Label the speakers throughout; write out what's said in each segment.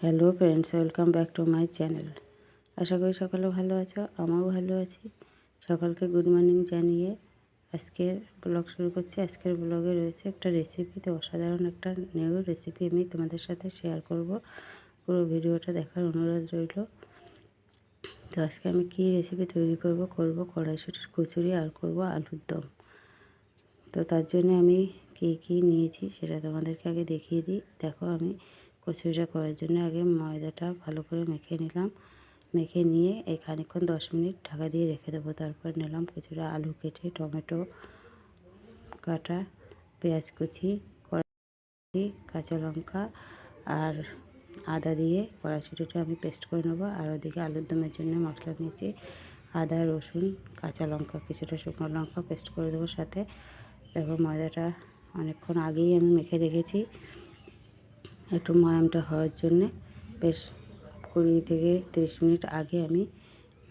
Speaker 1: Hello friends, welcome back to my channel. আশা করি সকালে ভালো আছো, আমিও ভালো আছি। সকালকে গুড মর্নিং জানিয়ে আজকের ব্লগ শুরু করছি। আজকের ব্লগে রয়েছে একটা রেসিপিতে অসাধারণ একটা নিউ রেসিপি আমি তোমাদের সাথে শেয়ার করব। পুরো ভিডিওটা দেখার অনুরোধ রইল। তো আজকে আমি কী রেসিপি তৈরি করব? করব কড়াইশুটির কচুরি আর করব আলুর দম। তো তার জন্য আমি কী কী নিয়েছি সেটা তোমাদেরকে আগে দেখিয়ে দিই। দেখো আমি কচুরিটা করার জন্য আগে ময়দাটা ভালো করে মেখে নিলাম। মেখে নিয়ে এই খানিক্ষণ দশ মিনিট ঢাকা দিয়ে রেখে দেবো। তারপর নিলাম কিছুটা আলু কেটে, টমেটো কাটা, পেঁয়াজ কুচি কড়াই কাঁচা লঙ্কা আর আদা দিয়ে কড়াইশুটিটা আমি পেস্ট করে নেব। আর ওদিকে আলুর দমের জন্য মশলা নিয়েছি আদা, রসুন, কাঁচা লঙ্কা, কিছুটা শুকনো লঙ্কা পেস্ট করে দেবো সাথে। দেখো ময়দাটা অনেকক্ষণ আগেই আমি মেখে রেখেছি। একটু ময়ামটা হওয়ার জন্যে বেশ কুড়ি থেকে তিরিশ মিনিট আগে আমি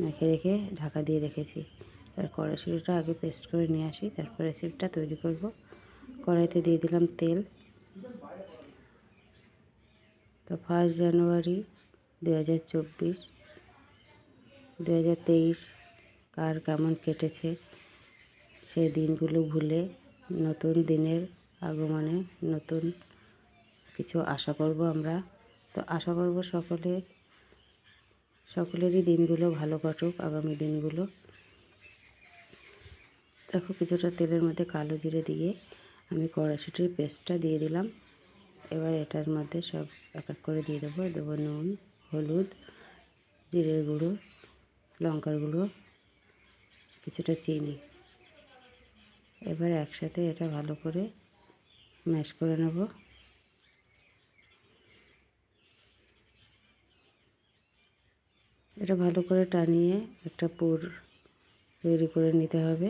Speaker 1: মেখে রেখে ঢাকা দিয়ে রেখেছি। আর কড়াইশুটিটা আগে পেস্ট করে নিয়ে আসি, তারপর রেসিপিটা তৈরি করব। কড়াইতে দিয়ে দিলাম তেল। তো ফার্স্ট জানুয়ারি দু হাজার চব্বিশ দু হাজার তেইশ কার কেমন কেটেছে সেই দিনগুলো ভুলে নতুন দিনের আগমনে নতুন কিছু আশা করব আমরা। তো আশা করব সকলে, সকলেরই দিনগুলো ভালো কাটুক, আগামী দিনগুলো। দেখো কিছুটা তেলের মধ্যে কালো জিরে দিয়ে আমি কড়াইশুটির পেস্টটা দিয়ে দিলাম। এবার এটার মধ্যে সব এক এক করে দিয়ে দেবো। দেবো নুন, হলুদ, জিরের গুঁড়ো, লঙ্কার গুঁড়ো, কিছুটা চিনি। এবার একসাথে এটা ভালো করে ম্যাশ করে নেব। এটা ভালো করে টানিয়ে একটা পুর তৈরি করে নিতে হবে।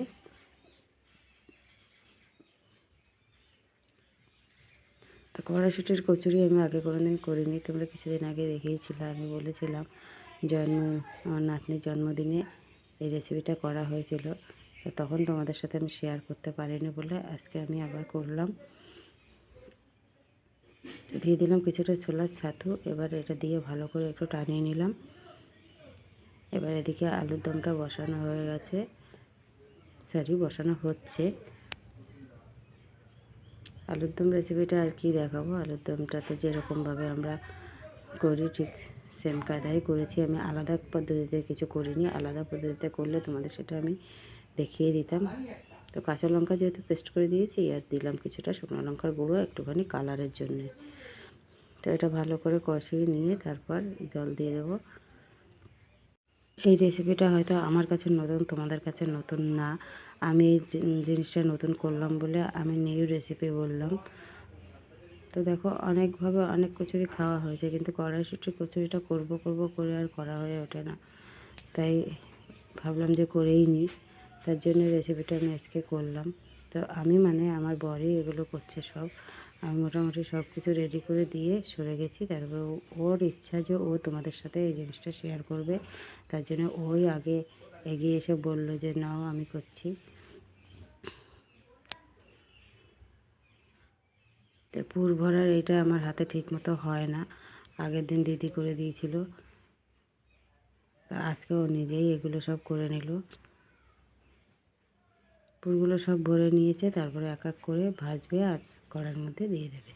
Speaker 1: তো কড়াইশুটির কচুরি আমি আগে কোনো দিন করিনি, তোমরা কিছুদিন আগে দেখিয়েছিলে, আমি বলেছিলাম জন্ম, আমার নাতনির জন্মদিনে এই রেসিপিটা করা হয়েছিল। তো তখন তোমাদের সাথে আমি শেয়ার করতে পারিনি বলে আজকে আমি আবার করলাম। দিয়ে দিলাম কিছুটা ছোলার ছাতু, এবার এটা দিয়ে ভালো করে একটু টানিয়ে নিলাম। এবার এদিকে আলুর দমটা বসানো হয়ে গেছে। সরি বসানো হচ্ছে। আলুর দম রেসিপিটা আর কি দেখাবো? আলুর দমটা তো যেরকমভাবে আমরা করি, ঠিক সেম কায়দাই করেছি। আমি আলাদা পদ্ধতিতে কিছু করিনি। আলাদা পদ্ধতিতে করলে তোমাদের সেটা আমি দেখিয়ে দিতাম। তো কাঁচা লঙ্কা যেহেতু পেস্ট করে দিয়েছি, আর দিলাম কিছুটা শুকনো লঙ্কার গুঁড়ো একটুখানি কালারের জন্যে। তো এটা ভালো করে কষিয়ে নিয়ে তারপর জল দিয়ে দেবো। এই রেসিপিটা হয়তো আমার কাছে নতুন, তোমাদের কাছে নতুন না। আমি এই জিনিসটা নতুন করলাম বলে আমি নিউ রেসিপি বললাম। তো দেখো, অনেকভাবে অনেক কচুরি খাওয়া হয়েছে, কিন্তু কড়াইশুটির কচুরিটা করব করব করে আর করা হয়ে ওঠে না। তাই ভাবলাম যে করেই নি। তার জন্য রেসিপিটা আমি আজকে করলাম। তো আমি মানে আমার বরই এগুলো করছে সব। আমি মোটামুটি সব কিছু রেডি করে দিয়ে সরে গেছি। তারপর ওর ইচ্ছা যে ও তোমাদের সাথে এই জিনিসটা শেয়ার করবে। তার জন্য ওই আগে এগিয়ে এসে বলল যে, নাও, আমি করছি। তো পুর ভরার এটা আমার হাতে ঠিক মতো হয় না। আগের দিন দিদি করে দিয়েছিল। আজকে ও নিজেই এগুলো সব করে নিল। পুরগুলো সব ভরে নিয়েছে, তারপরে এক এক করে ভাজবে আর কড়ার মধ্যে দিয়ে দেবে।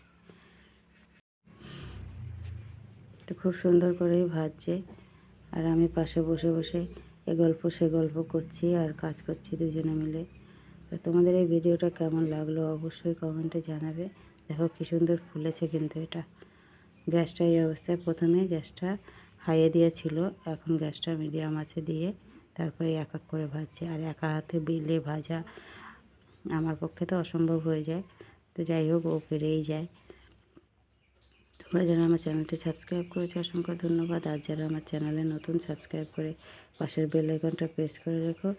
Speaker 1: তো খুব সুন্দর করেই ভাজছে। আর আমি পাশে বসে বসে এ গল্প সে গল্প করছি আর কাজ করছি দুজনে মিলে। তো তোমাদের এই ভিডিওটা কেমন লাগল অবশ্যই কমেন্টে জানাবে। দেখো কী সুন্দর ফুলেছে কিন্তু এটা। গ্যাসটা এই অবস্থায় প্রথমে গ্যাসটা হাইয়ে দিয়েছিল, এখন গ্যাসটা মিডিয়াম আছে দিয়ে তারপরে এক এক করে ভাজছে আর একা হাতে বেলে ভাজা আমার পক্ষে তো অসম্ভব হয়ে যায়। তো যাই হোক, ও পেরেই যায়। তোমরা যারা আমার চ্যানেলটি সাবস্ক্রাইব করেছ, অসংখ্য ধন্যবাদ। আর যারা আমার চ্যানেলে নতুন, সাবস্ক্রাইব করে পাশের বেল আইকনটা প্রেস করে রেখো,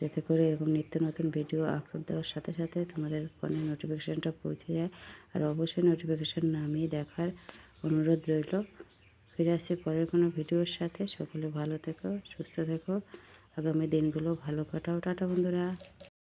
Speaker 1: যাতে করে এরকম নিত্য নতুন ভিডিও আপলোড দেওয়ার সাথে সাথে তোমাদের ফোনে নোটিফিকেশানটা পৌঁছে যায়। আর অবশ্যই নোটিফিকেশান নামিয়ে দেখার অনুরোধ রইল। ফিরে আসছি পরের কোনো ভিডিওর সাথে। সকলে ভালো থেকো, সুস্থ থেকো। আগামী দিনগুলো ভালো কাটাও। টাটা বন্ধুরা।